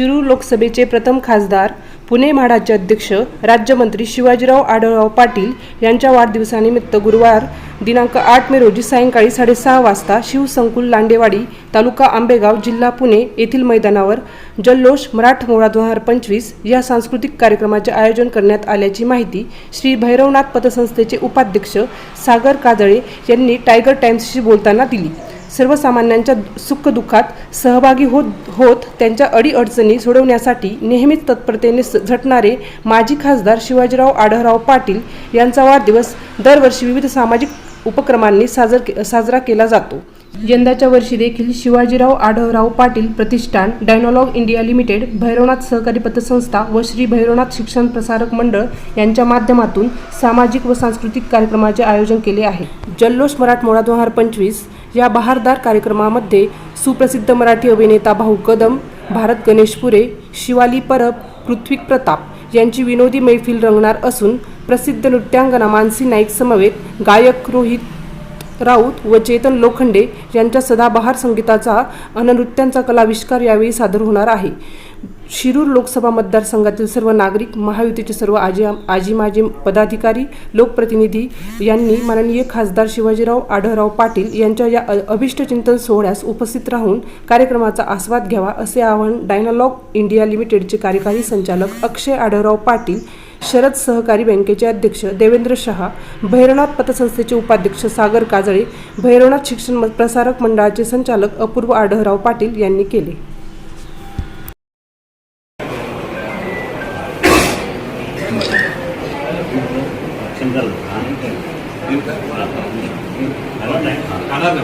शिरूर लोकसभेचे प्रथम खासदार पुणे म्हाडाचे अध्यक्ष राज्यमंत्री शिवाजीराव आढळराव पाटील यांच्या वाढदिवसानिमित्त गुरुवार दिनांक आठ मे रोजी सायंकाळी साडेसहा वाजता शिवसंकुल लांडेवाडी तालुका आंबेगाव जिल्हा पुणे येथील मैदानावर जल्लोष मराठमोळा दोन हजार पंचवीस या सांस्कृतिक कार्यक्रमाचे आयोजन करण्यात आल्याची माहिती श्री भैरवनाथ पतसंस्थेचे उपाध्यक्ष सागर काजळे यांनी टायगर टाइम्सशी बोलताना दिली. सर्वसामान्यांच्या सुखदुःखात सहभागी होत होत त्यांच्या अडीअडचणी सोडवण्यासाठी नेहमीच तत्परतेने झटणारे माजी खासदार शिवाजीराव आढळराव पाटील यांचा वाढदिवस दरवर्षी विविध सामाजिक उपक्रमांनी साजर के- साजरा केला जातो. यंदाच्या वर्षी देखील शिवाजीराव आढळराव पाटील प्रतिष्ठान डायनॉलॉग इंडिया लिमिटेड भैरवनाथ सहकारी पतसंस्था व श्री भैरवनाथ शिक्षण प्रसारक मंडळ यांच्या माध्यमातून सामाजिक व सांस्कृतिक कार्यक्रमाचे आयोजन केले आहे. जल्लोष मराठमोळा दोन हजार पंचवीस या बहारदार कार्यक्रमामध्ये सुप्रसिद्ध मराठी अभिनेता भाऊ कदम भारत गणेशपुरे शिवाली परब पृथ्वी प्रताप यांची विनोदी मैफिल रंगणार असून प्रसिद्ध नृत्यांगना मानसी नाईक समवेत गायक रोहित राऊत व चेतन लोखंडे यांच्या सदाबहार संगीताचा अन नृत्यांचा कलाविष्कार यावेळी सादर होणार आहे. शिरूर लोकसभा मतदारसंघातील सर्व नागरिक महायुतीचे सर्व आजी आजी माजी पदाधिकारी लोकप्रतिनिधी यांनी माननीय खासदार शिवाजीराव आढळराव पाटील यांच्या या अ- चिंतन सोहळ्यास उपस्थित राहून कार्यक्रमाचा आस्वाद घ्यावा असे आवाहन डायनालॉग इंडिया लिमिटेडचे कार्यकारी संचालक अक्षय आढळराव पाटील शरद सहकारी बँकेचे अध्यक्ष देवेंद्र शहा भैरवनाथ पतसंस्थेचे उपाध्यक्ष सागर काजळे भैरवनाथ शिक्षण म- प्रसारक मंडळाचे संचालक अपूर्व आढळराव पाटील यांनी केले आला ना